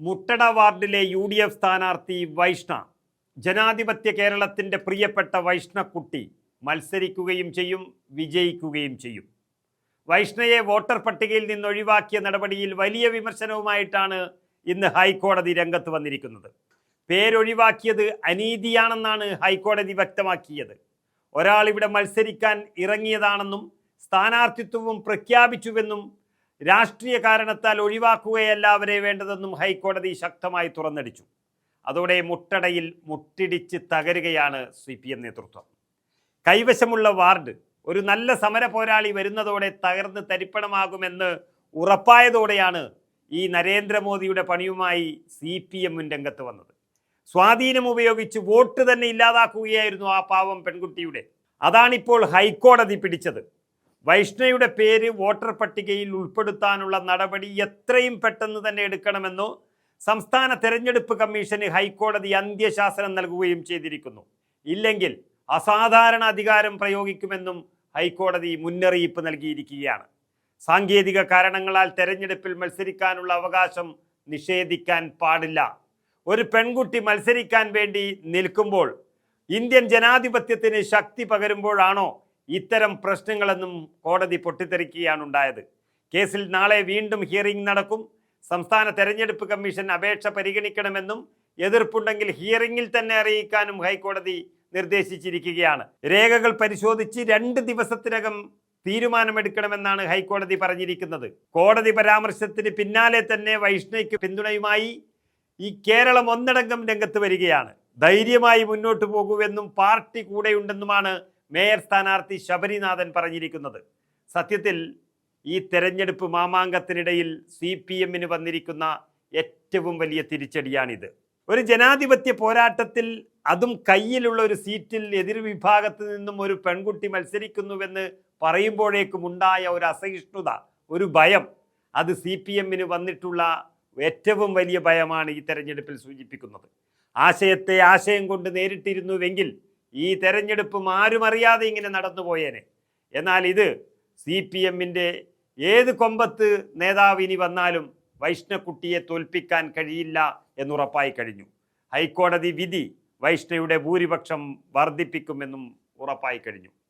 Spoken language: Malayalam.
മുട്ടട വാർഡിലെ യു ഡി എഫ് സ്ഥാനാർത്ഥി വൈഷ്ണ. ജനാധിപത്യ കേരളത്തിന്റെ പ്രിയപ്പെട്ട വൈഷ്ണക്കുട്ടി മത്സരിക്കുകയും ചെയ്യും വിജയിക്കുകയും ചെയ്യും. വൈഷ്ണയെ വോട്ടർ പട്ടികയിൽ നിന്ന് ഒഴിവാക്കിയ നടപടിയിൽ വലിയ വിമർശനവുമായിട്ടാണ് ഇന്ന് ഹൈക്കോടതി രംഗത്ത് വന്നിരിക്കുന്നത്. പേരൊഴിവാക്കിയത് അനീതിയാണെന്നാണ് ഹൈക്കോടതി വ്യക്തമാക്കിയത്. ഒരാൾ ഇവിടെ മത്സരിക്കാൻ ഇറങ്ങിയതാണെന്നും സ്ഥാനാർത്ഥിത്വവും പ്രഖ്യാപിച്ചുവെന്നും രാഷ്ട്രീയ കാരണത്താൽ ഒഴിവാക്കുകയല്ല അവരെ വേണ്ടതെന്നും ഹൈക്കോടതി ശക്തമായി തുറന്നടിച്ചു. അതോടെ മുട്ടടയിൽ മുട്ടിടിച്ച് തകരുകയാണ് സി പി എം നേതൃത്വം. കൈവശമുള്ള വാർഡ് ഒരു നല്ല സമര പോരാളി വരുന്നതോടെ തകർന്ന് തരിപ്പണമാകുമെന്ന് ഉറപ്പായതോടെയാണ് ഈ നരേന്ദ്രമോദിയുടെ പണിയുമായി സി പി എമ്മും രംഗത്ത് വന്നത്. സ്വാധീനം ഉപയോഗിച്ച് വോട്ട് തന്നെ ഇല്ലാതാക്കുകയായിരുന്നു ആ പാവം പെൺകുട്ടിയുടെ. അതാണിപ്പോൾ ഹൈക്കോടതി പിടിച്ചത്. വൈഷ്ണയുടെ പേര് വോട്ടർ പട്ടികയിൽ ഉൾപ്പെടുത്താനുള്ള നടപടി എത്രയും പെട്ടെന്ന് തന്നെ എടുക്കണമെന്നു സംസ്ഥാന തെരഞ്ഞെടുപ്പ് കമ്മീഷന് ഹൈക്കോടതി അന്ത്യശാസനം നൽകുകയും ചെയ്തിരിക്കുന്നു. ഇല്ലെങ്കിൽ അസാധാരണ അധികാരം പ്രയോഗിക്കുമെന്നും ഹൈക്കോടതി മുന്നറിയിപ്പ് നൽകിയിരിക്കുകയാണ്. സാങ്കേതിക കാരണങ്ങളാൽ തെരഞ്ഞെടുപ്പിൽ മത്സരിക്കാനുള്ള അവകാശം നിഷേധിക്കാൻ പാടില്ല. ഒരു പെൺകുട്ടി മത്സരിക്കാൻ വേണ്ടി നിൽക്കുമ്പോൾ ഇന്ത്യൻ ജനാധിപത്യത്തിന് ശക്തി പകരുമ്പോഴാണോ ഇത്തരം പ്രശ്നങ്ങളെന്നും കോടതി പൊട്ടിത്തെറിക്കുകയാണ് ഉണ്ടായത് കേസിൽ നാളെ വീണ്ടും ഹിയറിംഗ് നടക്കും. സംസ്ഥാന തെരഞ്ഞെടുപ്പ് കമ്മീഷൻ അപേക്ഷ പരിഗണിക്കണമെന്നും എതിർപ്പുണ്ടെങ്കിൽ ഹിയറിംഗിൽ തന്നെ അറിയിക്കാനും ഹൈക്കോടതി നിർദ്ദേശിച്ചിരിക്കുകയാണ്. രേഖകൾ പരിശോധിച്ച് രണ്ട് ദിവസത്തിനകം തീരുമാനമെടുക്കണമെന്നാണ് ഹൈക്കോടതി പറഞ്ഞിരിക്കുന്നത്. കോടതി പരാമർശത്തിന് പിന്നാലെ തന്നെ വൈഷ്ണയ്ക്ക് പിന്തുണയുമായി ഈ കേരളം ഒന്നടങ്കം രംഗത്ത് വരികയാണ്. ധൈര്യമായി മുന്നോട്ട് പോകുമെന്നും പാർട്ടി കൂടെയുണ്ടെന്നുമാണ് മേയർ സ്ഥാനാർത്ഥി ശബരിനാഥൻ പറഞ്ഞിരിക്കുന്നത്. സത്യത്തിൽ ഈ തെരഞ്ഞെടുപ്പ് മാമാങ്കത്തിനിടയിൽ സി പി എമ്മിന് വന്നിരിക്കുന്ന ഏറ്റവും വലിയ തിരിച്ചടിയാണിത്. ഒരു ജനാധിപത്യ പോരാട്ടത്തിൽ അതും കയ്യിലുള്ള ഒരു സീറ്റിൽ എതിർ വിഭാഗത്ത് നിന്നും ഒരു പെൺകുട്ടി മത്സരിക്കുന്നുവെന്ന് പറയുമ്പോഴേക്കും ഉണ്ടായ ഒരു അസഹിഷ്ണുത ഒരു ഭയം അത് സി പി എമ്മിന് വന്നിട്ടുള്ള ഏറ്റവും വലിയ ഭയമാണ് ഈ തെരഞ്ഞെടുപ്പിൽ സൂചിപ്പിക്കുന്നത്. ആശയത്തെ ആശയം കൊണ്ട് നേരിട്ടിരുന്നുവെങ്കിൽ ഈ തെരഞ്ഞെടുപ്പും ആരും അറിയാതെ ഇങ്ങനെ നടന്നുപോയേനെ എന്നാൽ ഇത് സി പി എമ്മിന്റെ ഏത് കൊമ്പത്ത് നേതാവ് ഇനി വന്നാലും വൈഷ്ണക്കുട്ടിയെ തോൽപ്പിക്കാൻ കഴിയില്ല എന്നുറപ്പായി കഴിഞ്ഞു. ഹൈക്കോടതി വിധി വൈഷ്ണയുടെ ഭൂരിപക്ഷം വർദ്ധിപ്പിക്കുമെന്നും ഉറപ്പായി കഴിഞ്ഞു.